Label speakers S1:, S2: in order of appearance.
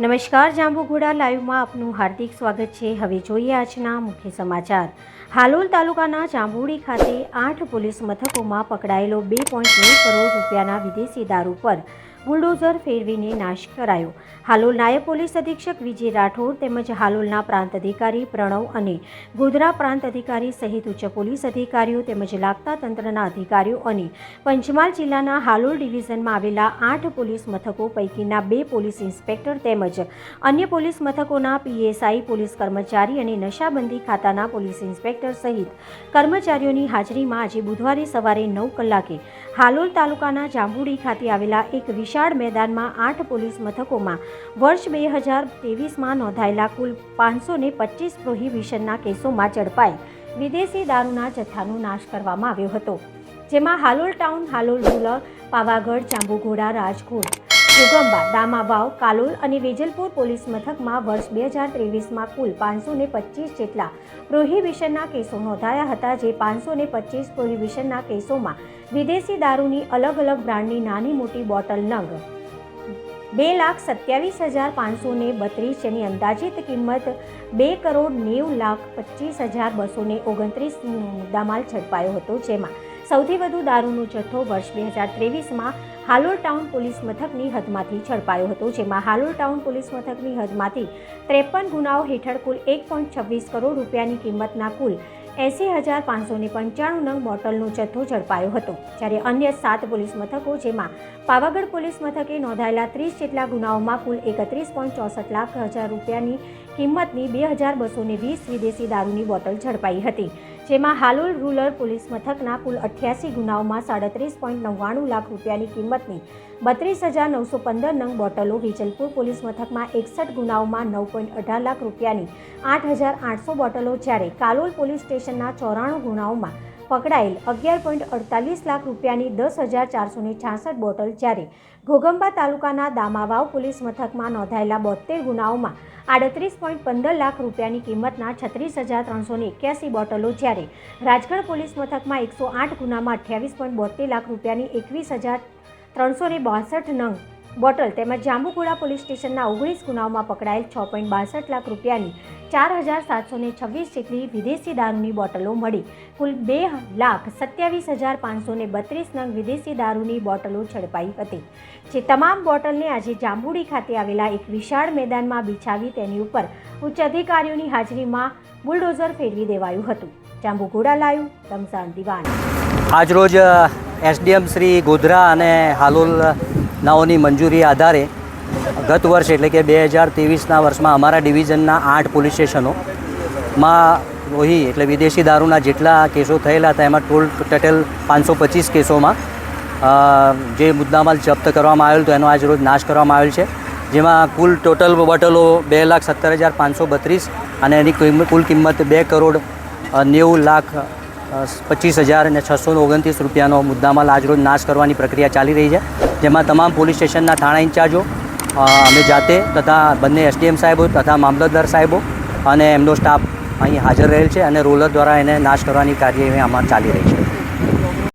S1: નમસ્કાર, જાંબુઘોડા લાઈવમાં આપનું હાર્દિક સ્વાગત છે. હવે જોઈએ આજના મુખ્ય સમાચાર. હાલોલ તાલુકાના જાંબુડી ખાતે આઠ પોલીસ મથકોમાં પકડાયેલો બે પોઈન્ટ કરોડ રૂપિયાના વિદેશી દારૂ પર બુલડોઝર ફેરવીને નાશ કરાયો. હાલોલ નાયબ પોલીસ અધિક્ષક વિજય રાઠોડ તેમજ હાલોલના પ્રાંત અધિકારી પ્રણવ અને ગોધરા પ્રાંત અધિકારી સહિત ઉચ્ચ પોલીસ અધિકારીઓ તેમજ લાગતા તંત્રના અધિકારીઓ અને પંચમહાલ જિલ્લાના હાલોલ ડિવિઝનમાં આવેલા આઠ પોલીસ મથકો પૈકીના બે પોલીસ ઇન્સ્પેક્ટર તેમજ અન્ય પોલીસ મથકોના પીએસઆઈ, પોલીસ કર્મચારી અને નશાબંધી ખાતાના પોલીસ ઇન્સ્પેક્ટર સહિત કર્મચારીઓની હાજરીમાં આજે બુધવારે સવારે નવ કલાકે હાલોલ તાલુકાના જાંબુડી ખાતે આવેલા એક વિશાળ મેદાનમાં આઠ પોલીસ મથકોમાં વર્ષ બે હજાર ત્રેવીસમાં નોંધાયેલા કુલ પાંચસો ને પચીસ પ્રોહિબિશનના કેસોમાં ઝડપાઈ વિદેશી દારૂના જથ્થાનો નાશ કરવામાં આવ્યો હતો, જેમાં હાલોલ ટાઉન, હાલોલ રૂરલ, પાવાગઢ, જાંબુઘોડા, રાજકોટ ઘોગંબા દામાવાવ કાલોલ અને વેજલપુર પોલીસ મથકમાં વર્ષ બે હજાર ત્રેવીસમાં કુલ પાંચસો ને પચીસ જેટલા પ્રોહિબિશનના કેસો નોંધાયા હતા, જે પાંચસો ને પચીસ પ્રોહિબિશનના કેસોમાં વિદેશી દારૂની અલગ અલગ બ્રાન્ડની નાની મોટી બોટલ નંગ. બે લાખ સત્યાવીસ હજાર પાંચસો ને બત્રીસ જેની અંદાજિત કિંમત બે કરોડ નેવું લાખ પચીસ હજાર બસો ને ઓગણત્રીસ મુદ્દામાલ ઝડપાયો હતો, જેમાં સૌથી વધુ દારૂનો જથ્થો વર્ષ બે હજાર ત્રેવીસમાં હાલોલ ટાઉન પોલીસ મથકની હદમાંથી ઝડપાયો હતો, જેમાં હાલોલ ટાઉન પોલીસ મથકની હદમાંથી ત્રેપન ગુનાઓ હેઠળ કુલ એક પોઈન્ટ છવ્વીસ કરોડ રૂપિયાની કિંમતના કુલ એંસી હજાર પાંચસો ને પંચાણું નંગ બોટલનો જથ્થો ઝડપાયો હતો. જ્યારે અન્ય સાત પોલીસ મથકો, જેમાં પાવાગઢ પોલીસ મથકે નોંધાયેલા ત્રીસ જેટલા ગુનાઓમાં કુલ એકત્રીસ પોઈન્ટ ચોસઠ લાખ હજાર રૂપિયાની કિંમતની બે હજાર બસો વીસ વિદેશી દારૂની બોટલ ઝડપાઈ હતી. જેમાં હાલોલ રૂરલ પોલીસ મથકના કુલ અઠ્યાસી ગુનાઓમાં સાડત્રીસ પોઈન્ટ નવ્વાણું લાખ રૂપિયાની કિંમતની બત્રીસ હજાર નવસો પંદર નંગ બોટલો વિજલપુર પોલીસ મથકમાં એકસઠ ગુનાઓમાં નવ પોઈન્ટ અઢાર લાખ રૂપિયાની આઠ હજાર આઠસો બોટલો જ્યારે કાલોલ પોલીસ સ્ટેશનના ચોરાણું ગુનાઓમાં પકડાયેલ અગિયાર પોઈન્ટ અડતાલીસ લાખ રૂપિયાની દસ હજાર ચારસો ને છાસઠ બોટલ જ્યારે ઘોગંબા તાલુકાના દામાવાવ પોલીસ મથકમાં નોંધાયેલા બોતેર ગુનાઓમાં આડત્રીસ પોઈન્ટ પંદર લાખ રૂપિયાની કિંમતના છત્રીસ હજાર ત્રણસો એક્યાસી બોટલો જ્યારે રાજગઢ પોલીસ મથકમાં એકસો આઠ ગુનામાં અઠ્યાવીસ પોઈન્ટ બોતેર લાખ રૂપિયાની એકવીસ હજાર ત્રણસો બાસઠ નંગ બોટલ તેમજ જાંબુકુડા પોલીસ સ્ટેશનના ઓગણીસ ગુનાઓમાં પકડાયેલ છ પોઈન્ટ બાસઠ લાખ રૂપિયાની ચાર હજાર સાતસો ને છવ્વીસ જેટલી વિદેશી દારૂની બોટલો મળી. કુલ બે લાખ સત્યાવીસ હજાર પાંચસો ને બત્રીસ નંગ વિદેશી દારૂની બોટલો ઝડપાઈ હતી. જે તમામ બોટલને આજે જાંબુડી ખાતે આવેલા એક વિશાળ મેદાનમાં બિછાવી તેની ઉપર ઉચ્ચ અધિકારીઓની હાજરીમાં બુલડોઝર ફેરવી દેવાયું હતું. જાંબુઘોડા લાયું રમઝાન દિવાન.
S2: આજરોજ એસડીએમ શ્રી ગોધરા અને હાલોલ નાઓની મંજૂરી આધારે ગત વર્ષ એટલે કે બે હજાર ત્રેવીસના વર્ષમાં અમારા ડિવિઝનના આઠ પોલીસ સ્ટેશનોમાં રોહી એટલે વિદેશી દારૂના જેટલા કેસો થયેલા હતા, એમાં ટોલ ટોટલ પાંચસો પચીસ કેસોમાં જે મુદ્દામાલ જપ્ત કરવામાં આવેલ તો એનો આજ રોજ નાશ કરવામાં આવેલ છે. જેમાં કુલ ટોટલ બોટલો બે લાખ સત્તર હજાર પાંચસો બત્રીસ અને એની કુલ કિંમત બે કરોડ નેવું લાખ પચીસ હજાર અને છસો ઓગણત્રીસ રૂપિયાનો મુદ્દામાલ આજરોજ નાશ કરવાની પ્રક્રિયા ચાલી રહી છે. જેમાં તમામ પોલીસ સ્ટેશનના થાણા ઇન્ચાર્જો અમે જાતે તથા બંને એસડીએમ સાહેબો તથા મામલતદાર સાહેબો અને એમનો સ્ટાફ અહીં હાજર રહેલ છે અને રોલર દ્વારા એને નાશ કરવાની કાર્યવાહી આમાં ચાલી રહી છે.